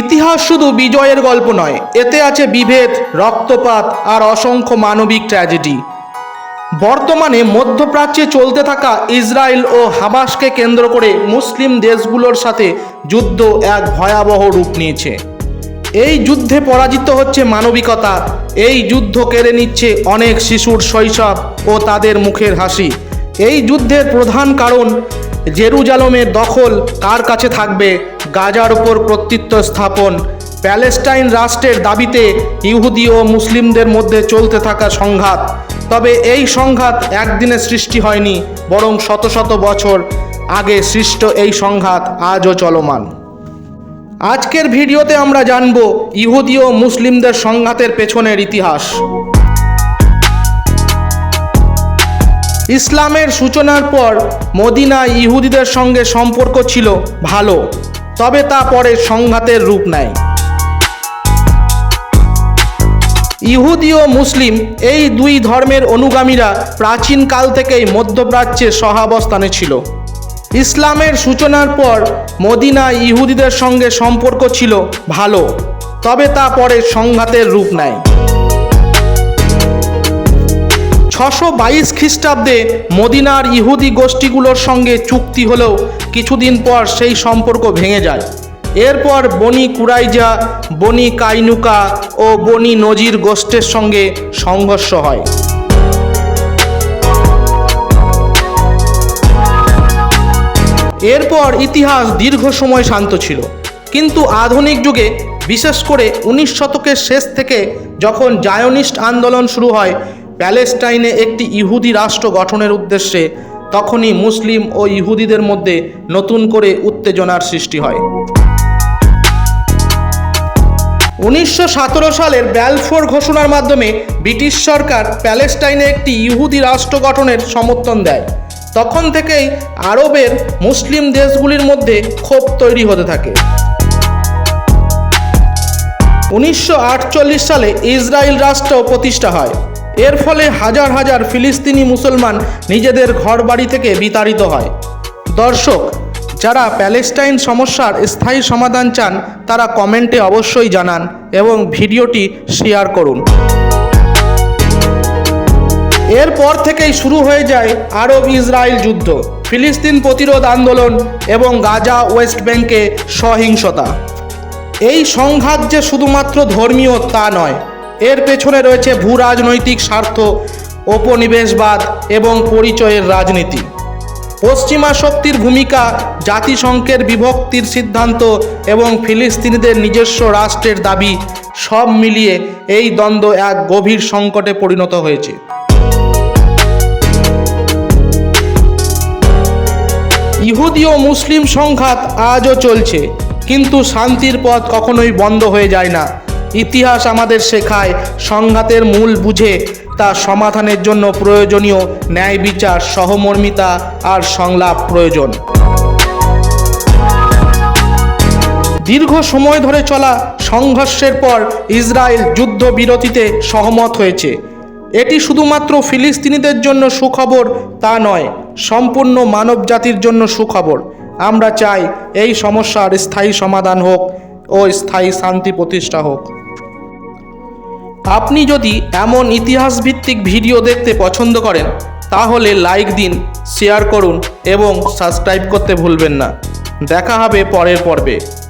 ইতিহাস শুধু বিজয়ের গল্প নয়, এতে আছে বিভেদ, রক্তপাত আর অসংখ্য মানবিক ট্র্যাজেডি বর্তমানে মধ্যপ্রাচ্যে চলতে থাকা ইসরায়েল ও হামাসকে কেন্দ্র করে মুসলিম দেশগুলোর সাথে যুদ্ধ এক ভয়াবহ রূপ নিয়েছে। এই যুদ্ধে পরাজিত হচ্ছে মানবিকতা, এই যুদ্ধ কেড়ে নিচ্ছে অনেক শিশুর শৈশব ও তাদের মুখের হাসি। এই যুদ্ধের প্রধান কারণ, জেরুজালমের দখল কার কাছে থাকবে গাজার উপর কর্তৃত্ব স্থাপন। প্যালেস্টাইন রাষ্ট্রের দাবিতে ইহুদি ও মুসলিমদের মধ্যে চলতে থাকা সংঘাত। তবে এই সংঘাত একদিনে সৃষ্টি হয়নি, বরং শত শত বছর আগে সৃষ্ট এই সংঘাত আজও চলমান। আজকের ভিডিওতে আমরা জানব ইহুদি ও মুসলিমদের সংঘাতের পেছনের ইতিহাস। ইসলামের সূচনার পর মদিনা ইহুদিদের সঙ্গে সম্পর্ক ছিল ভালো। তবে তা পরে সংঘাতের রূপ নেয় ইহুদি ও মুসলিম এই দুই ধর্মের অনুগামীরা প্রাচীনকাল থেকেই মধ্যপ্রাচ্যে সহাবস্থানে ছিল। ইসলামের সূচনার পর মদিনা ইহুদিদের সঙ্গে সম্পর্ক ছিল ভালো, তবে তা পরে সংঘাতের রূপ নেয় ছশো বাইশ খ্রিস্টাব্দে মদিনার ইহুদি গোষ্ঠীগুলোর সঙ্গে চুক্তি হলেও কিছুদিন পর সেই সম্পর্ক ভেঙে যায়। এরপর বনি কুরাইজা, বনি কাইনুকা ও বনি নজির গোষ্ঠের সঙ্গে সংঘর্ষ হয়। এরপর ইতিহাস দীর্ঘ সময় শান্ত ছিল। কিন্তু আধুনিক যুগে, বিশেষ করে উনিশ শতকের শেষ থেকে যখন জায়নিস্ট আন্দোলন শুরু হয় প্যালেস্টাইনে একটি ইহুদি রাষ্ট্র গঠনের উদ্দেশ্যে তখনই মুসলিম ও ইহুদিদের মধ্যে নতুন করে উত্তেজনার সৃষ্টি হয়। উনিশশো সতেরো সালের ব্যালফোর ঘোষণার মাধ্যমে ব্রিটিশ সরকার প্যালেস্টাইনে একটি ইহুদি রাষ্ট্র গঠনের সমর্থন দেয়। তখন থেকেই আরবের মুসলিম দেশগুলির মধ্যে ক্ষোভ তৈরি হতে থাকে। উনিশশো আটচল্লিশ সালে ইসরায়েল রাষ্ট্র প্রতিষ্ঠা হয়। এর ফলে হাজার হাজার ফিলিস্তিনি মুসলমান নিজেদের ঘরবাড়ি থেকে বিতাড়িত হয়। দর্শক, যারা প্যালেস্টাইন সমস্যার স্থায়ী সমাধান চান, তারা কমেন্টে অবশ্যই জানান এবং ভিডিওটি শেয়ার করুন। এরপর থেকেই শুরু হয়ে যায় আরব ইসরায়েল যুদ্ধ, ফিলিস্তিন প্রতিরোধ আন্দোলন এবং গাজা ওয়েস্ট ব্যাংকে সহিংসতা। এই সংঘাত যে শুধুমাত্র ধর্মীয় তা নয় এর পেছনে রয়েছে ভূ রাজনৈতিক স্বার্থ উপনিবেশবাদ এবং পরিচয়ের রাজনীতি। পশ্চিমা শক্তির ভূমিকা, জাতিসংঘের বিভক্তির সিদ্ধান্ত এবং ফিলিস্তিনিদের নিজস্ব রাষ্ট্রের দাবি সব মিলিয়ে এই দ্বন্দ্ব এক গভীর সংকটে পরিণত হয়েছে। ইহুদি ও মুসলিম সংঘাত আজও চলছে, কিন্তু শান্তির পথ কখনোই বন্ধ হয়ে যায় না। ইতিহাস আমাদের শেখায়, সংঘাতের মূল বুঝে, তা সমাধানের জন্য প্রয়োজনীয় ন্যায় বিচার, সহমর্মিতা আর সংলাপ প্রয়োজন। দীর্ঘ সময় ধরে চলা সংঘর্ষের পর ইসরায়েল যুদ্ধবিরতিতে সহমত হয়েছে। এটি শুধুমাত্র ফিলিস্তিনিদের জন্য সুখবর, তা নয়, সম্পূর্ণ মানব জাতির জন্য সুখবর। আমরা চাই এই সমস্যার স্থায়ী সমাধান হোক ও স্থায়ী শান্তি প্রতিষ্ঠা হোক। আপনি যদি এমন ইতিহাস ভিত্তিক ভিডিও দেখতে পছন্দ করেন, তাহলে লাইক দিন, শেয়ার করুন এবং সাবস্ক্রাইব করতে ভুলবেন না। দেখা হবে পরের পর্বে।